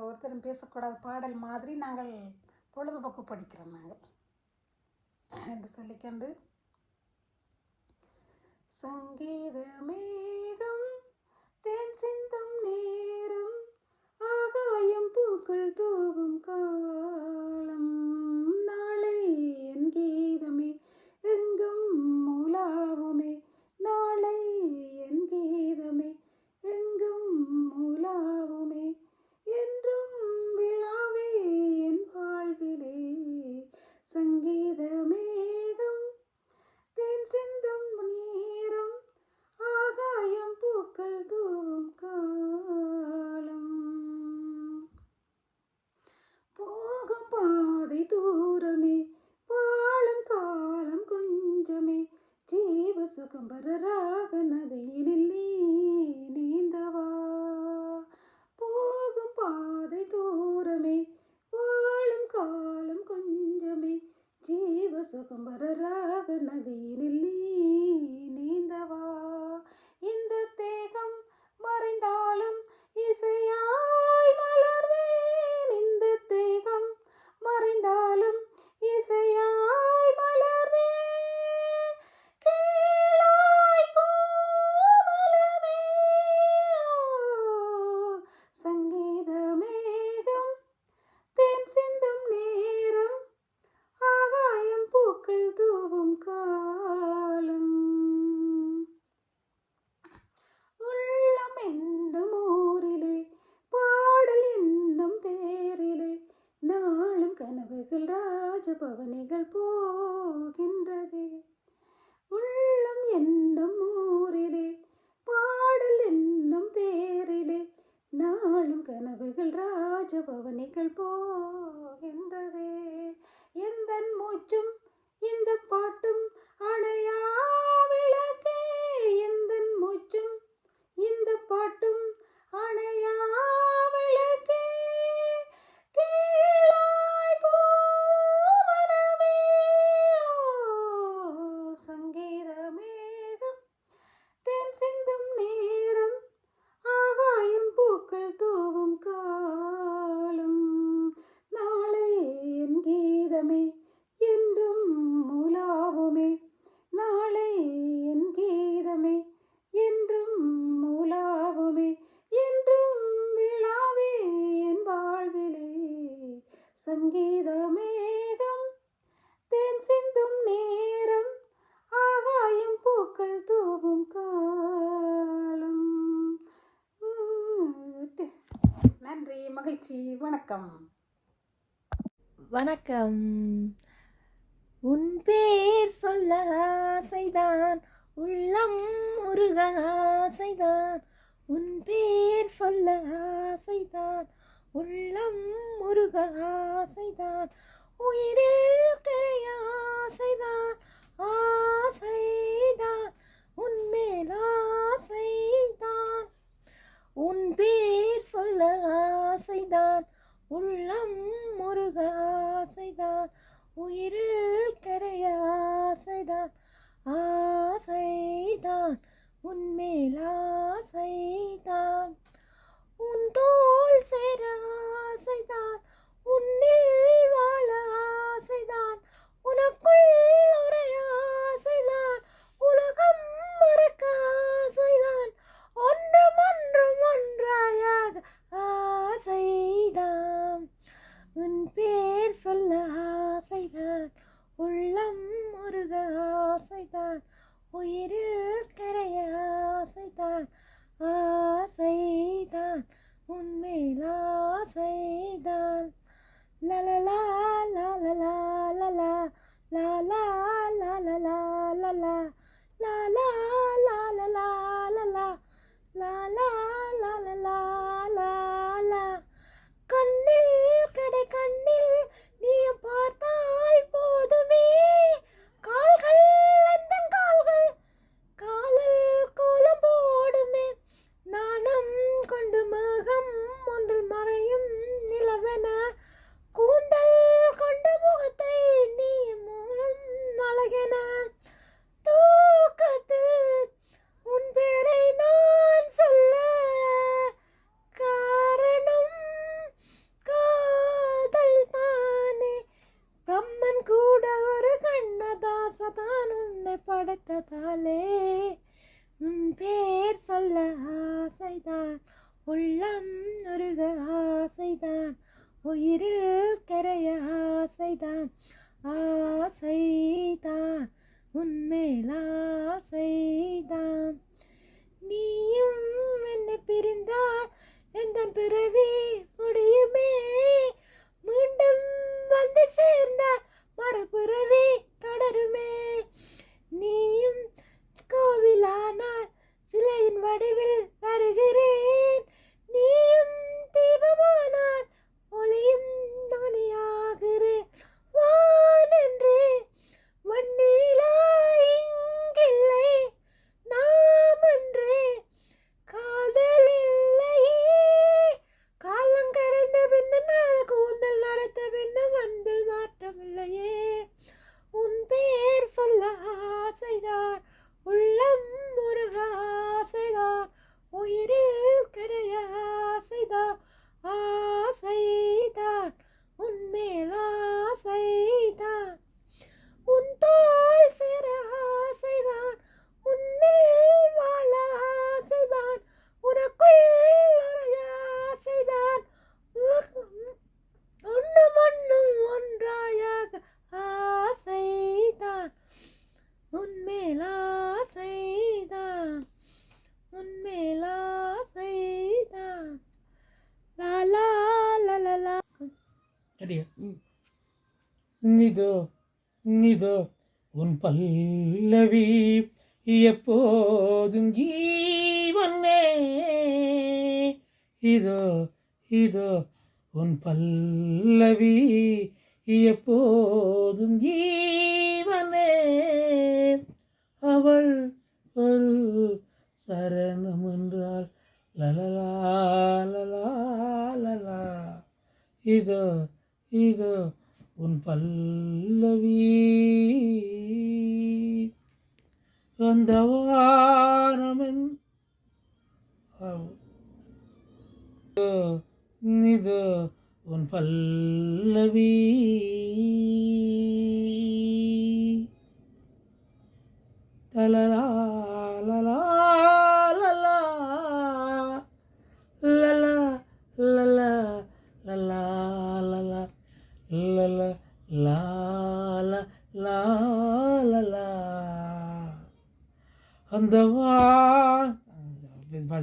ஒருத்தரும் பேசக்கூடாத பாடல் மாதிரி நாங்கள் பொழுதுபோக்கு படிக்கிறோம் நாங்கள். என்று சொல்லிக்கொண்டு சங்கீத மேகம் தேன் சிந்தும் நேரம் ஆகாயம் பூக்கள் தூவும் கா போற்றுபவனிகள் போகின்றதே. எந்த மூச்சும் இந்த பாட்டும் அணையா நன்றி மகிழ்ச்சி வணக்கம். வணக்கம். உன் பேர் சொல்ல ஆசைதான் உள்ளம் முருக ஆசைதான். உன் பேர் சொல்ல ஆசைதான் உள்ளம் முருக ஆசைதான். உயிரில் கரைய ஆசைதான் ஆசைதான். உன்மேல் ஆசை ஆசைதான் உன்மேல் ஆசைதான் லலலா லலலா லலா லலா லலலா லலா லலா ஆசைதான். உள்ளம் நொருக ஆசைதான். உயிரில் கரைய ஆசைதான். ஆசைதான். உன்மேல் ஆசைதான். நீயும் ஆசைதான் ஆசைதான் உன்மேல் ஆசைதான் உன் தோள் சேர ஆசைதான் உன்னில் வாழ ஆசைதான் உனக்குள் உறைய ஆசைதான் உனக்கு- ஒண்ணும் ஒண்ணும் ஒன்றாயாக ஆசைதான் உன்மேல் ஆசைதான் உன்மேல் ஆசைதான் லா லா லா லா லா சரியா. இதோ இதோ உன் பல்லவி எப்போதும் ஜீவனே இதோ இதோ உன் பல்லவி எப்போதும் ஜீவனே அவள் ஒரு சரணம் என்றால் லலலா லலா லலா இதோ இதோ உன் பல்லவி. அந்த வானமென் இதோ, இதோ உன் பல்லவி. தலலா